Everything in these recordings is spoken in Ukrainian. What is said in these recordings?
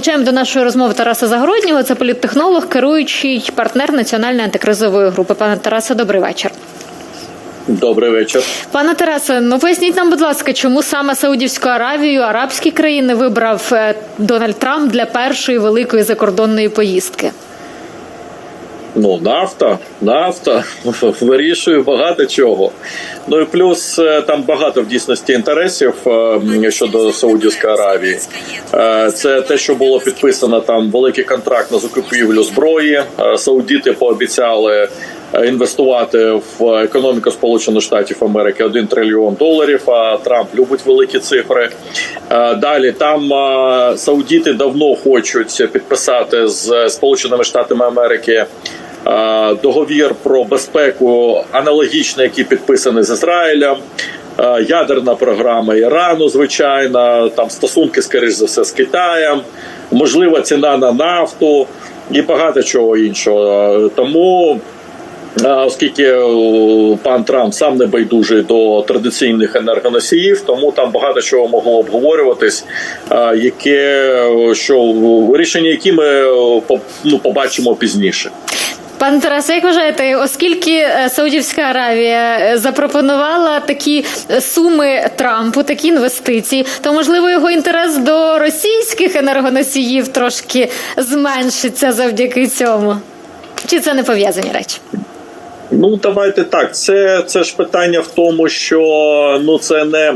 залучаємо до нашої розмови Тараса Загороднього. Це політтехнолог, керуючий партнер національної антикризової групи. Пане Тарасе, добрий вечір. Добрий вечір. Пане Тарасе, ну поясніть нам, будь ласка, чому саме Саудівську Аравію, арабські країни вибрав е, Дональд Трамп для першої великої закордонної поїздки? Ну, нафта, нафта вирішує багато чого. Ну і плюс е, там багато в дійсності інтересів е, щодо Саудівської Аравії. Е, Це те, що було підписано там великий контракт на закупівлю зброї. Саудіти пообіцяли інвестувати в економіку Сполучених Штатів Америки 1 трильйон доларів. А Трамп любить великі цифри. Далі там саудіти давно хочуть підписати з Сполученими Штатами Америки. Договір про безпеку аналогічний, який підписаний з Ізраїлем. Ядерна програма Ірану, звичайно, там стосунки, скоріш за все, з Китаєм, можлива ціна на нафту і багато чого іншого. Тому Оскільки е, пан Трамп сам не байдужий до традиційних енергоносіїв, тому там багато чого могло обговорюватись, яке що рішення, які ми е, ну, побачимо пізніше. Пане Тарасе, як вважаєте, оскільки е, Саудівська Аравія е, запропонувала такі е, суми Трампу, такі інвестиції, то можливо його інтерес до російських енергоносіїв трошки зменшиться завдяки цьому? Чи це не пов'язані речі? Ну давайте так. Це, це ж питання в тому, що ну це не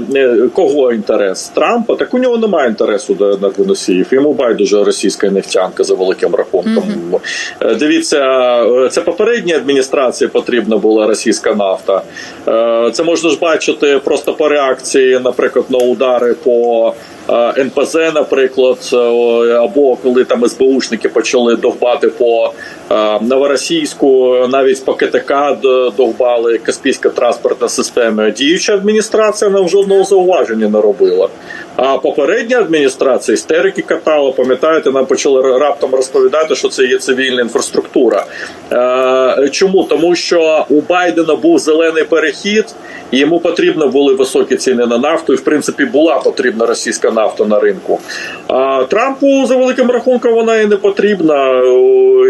кого інтерес Трампа. Так у нього немає інтересу до енергоносіїв. Йому байдуже російська нефтянка за великим рахунком. Е, Дивіться, е, це попередній адміністрації потрібна була російська нафта. Е, Це можна ж бачити просто по реакції, наприклад, на удари по. НПЗ, наприклад, е, або коли там СБУшники почали довбати по е, Новоросійську, навіть по КТК довбали Каспійська транспортна система. Діюча адміністрація нам жодного зауваження не робила. А попередня адміністрація істерики катала, пам'ятаєте, нам почали раптом розповідати, що це є цивільна інфраструктура. Е, чому? Тому що у Байдена був зелений перехід, і йому потрібно були високі ціни на нафту, і в принципі була потрібна російська нафта на ринку. А Трампу за великим рахунком вона і не потрібна.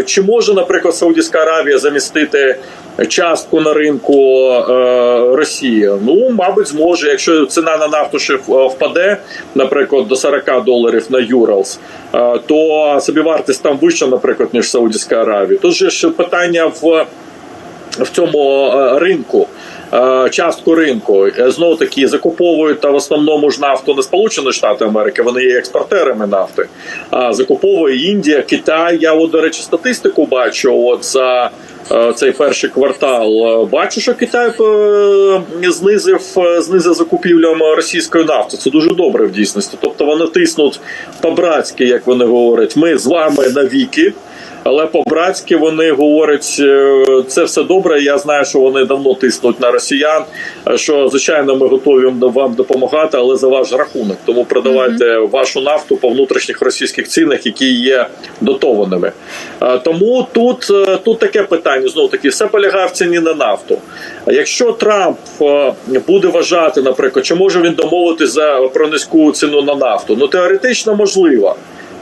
Чи може, наприклад, Саудівська Аравія замістити частку на ринку е, Росії? Ну, мабуть, зможе. Якщо ціна на нафту ще впаде, наприклад, до 40 доларів на Юралс, е, то собівартість там вища, наприклад, ніж Саудівська Аравія. Тут же ж питання в в цьому е, ринку. Е, Частку ринку знову таки закуповують та в основному ж нафту не Сполучені Штати Америки, вони є експортерами нафти. А закуповує Індія, Китай. Я от, до речі, статистику бачу. От за е, цей перший квартал Е, бачу, що Китай е, знизив е, знизив закупівлям російської нафти. Це дуже добре в дійсності. Тобто вони тиснуть по-братськи, як вони говорять. Ми з вами навіки. Але по-братськи вони говорять, е, це все добре. Я знаю, що вони давно тиснуть на росіян. е, Що звичайно, ми готові вам допомагати, але за ваш рахунок. Тому продавайте вашу нафту по внутрішніх російських цінах, які є дотованими. Е, Тому тут, тут таке питання знову таки, все полягає в ціні на нафту. Якщо Трамп буде вважати, наприклад, чи може він домовитися за про низьку ціну на нафту? Ну теоретично можливо.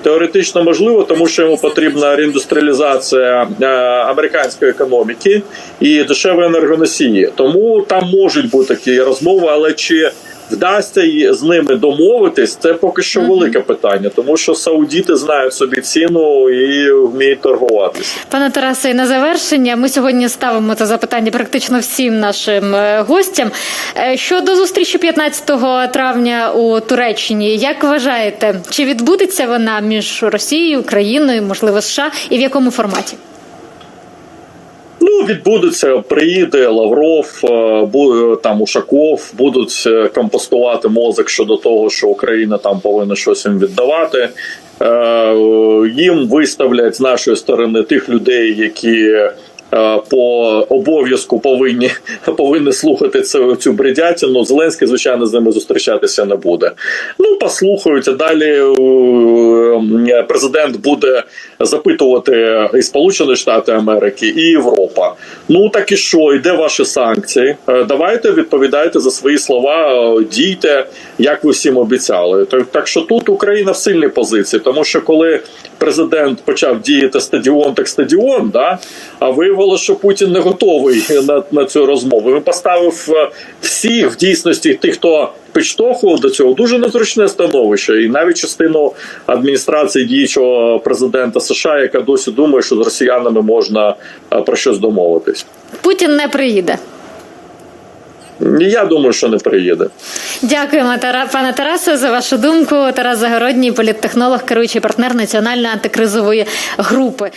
Теоретично можливо, тому що йому потрібна реіндустріалізація е, американської економіки і дешеві енергоносії. Тому там можуть бути такі розмови, але чи вдасться з ними домовитись, це поки що велике питання, тому що саудіти знають собі ціну і вміють торгуватися. Пане Тарасе, і на завершення ми сьогодні ставимо це запитання практично всім нашим е, гостям. Е, Щодо зустрічі 15 травня у Туреччині, як вважаєте, чи відбудеться вона між Росією, Україною, можливо, США, і в якому форматі? Відбудеться, приїде Лавров, е, там Ушаков, будуть е, компостувати мозок щодо того, що Україна там повинна щось їм віддавати. Е, Їм виставлять з нашої сторони тих людей, які. Е, по обов'язку повинні повинні слухати цю, цю бредятину. Зеленський, звичайно, з ними зустрічатися не буде. Ну, послухають. А далі е, президент буде запитувати і Сполучені Штати Америки, і Європа. Ну так і що? І де ваші санкції? Е, Давайте відповідайте за свої слова, дійте, як ви всім обіцяли. Так, що тут Україна в сильній позиції, тому що коли президент почав діяти стадіон, так стадіон, да а виявилося, що Путін не готовий на, на цю розмову. Він поставив е, всіх в дійсності тих, хто підштовхував до цього, дуже незручне становище, і навіть частину адміністрації діючого президента США, яка досі думає, що з росіянами можна е, про щось домовитись. Путін не приїде. Я думаю, що не приїде. Дякуємо, Тара- пане Тарасе, за вашу думку. Тарас Загородній, політтехнолог, керуючий партнер національної антикризової групи.